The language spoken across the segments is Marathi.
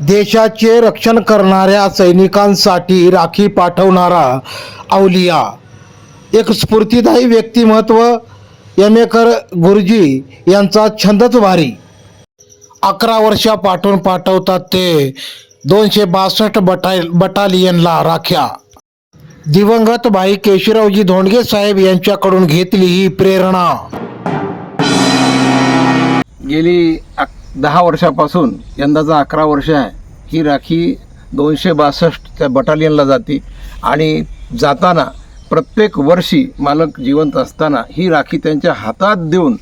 देशाचे रक्षण करणाऱ्या सैनिकांसाठी राखी पाठवणारा अवलिया एक स्फूर्तिदायी व्यक्तिमत्व यमेकर गुरुजी यांचा छंदच भारी अकरा वर्षा पाठवून पाठवतात ते दोनशे बासष्ट बटाल बटालियनला राख्या. दिवंगत भाई केशवरावजी धोंडगे साहेब यांच्याकडून घेतली ही प्रेरणा. गेली अक दहा वर्षापासून यंदाचा अकरा वर्ष आहे. ही राखी दोनशे बासष्ट त्या बटालियनला जाते. आणि जाताना प्रत्येक वर्षी मालक जिवंत असताना ही राखी त्यांच्या हातात देऊन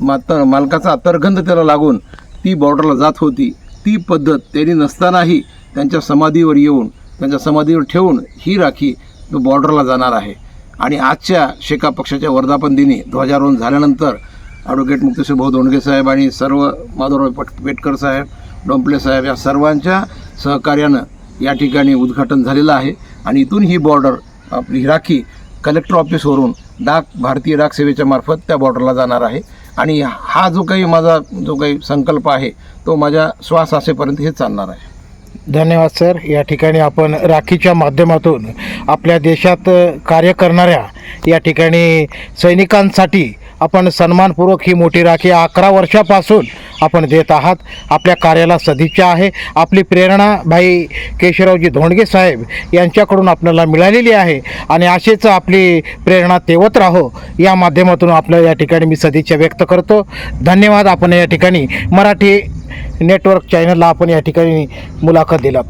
मात मालकाचा अतर्गंध त्याला लागून ती बॉर्डरला जात होती. ती पद्धत त्यांनी नसतानाही त्यांच्या समाधीवर येऊन त्यांच्या समाधीवर ठेवून ही राखी बॉर्डरला जाणार आहे. आणि आजच्या शेका पक्षाच्या वर्धापन दिनी ध्वजारोहण झाल्यानंतर ॲडव्होकेट मुक्तेश्वर भाऊ धोंडगे साहेब आणि सर्व माधवराव पट पेटकर साहेब डोंपले साहेब या सर्वांच्या सहकार्यानं या ठिकाणी उद्घाटन झालेलं आहे. आणि इथून ही बॉर्डर आपली ही राखी कलेक्टर ऑफिसवरून डाक भारतीय डाक सेवेच्या मार्फत त्या बॉर्डरला जाणार आहे. आणि हा जो काही माझा जो काही संकल्प आहे तो माझ्या श्वास असेपर्यंत हे चालणार आहे. धन्यवाद सर. या ठिकाणी आपण राखीच्या माध्यमातून आपल्या देशात कार्य करणाऱ्या या ठिकाणी सैनिकांसाठी आपण सन्मानपूर्वक ही मोठी राखी अकरा वर्षापासून आपण देत आहात. आपल्या कार्याला सदिच्छा आहे. आपली प्रेरणा भाई केशवरावजी धोंडगे साहेब यांच्याकडून आपल्याला मिळालेली आहे. आणि अशीच आपली प्रेरणा तेवत राहो या माध्यमातून आपल्या या ठिकाणी मी सदिच्छा व्यक्त करतो. धन्यवाद. आपण या ठिकाणी मराठी नेटवर्क चॅनलला आपण या ठिकाणी मुलाखत दिला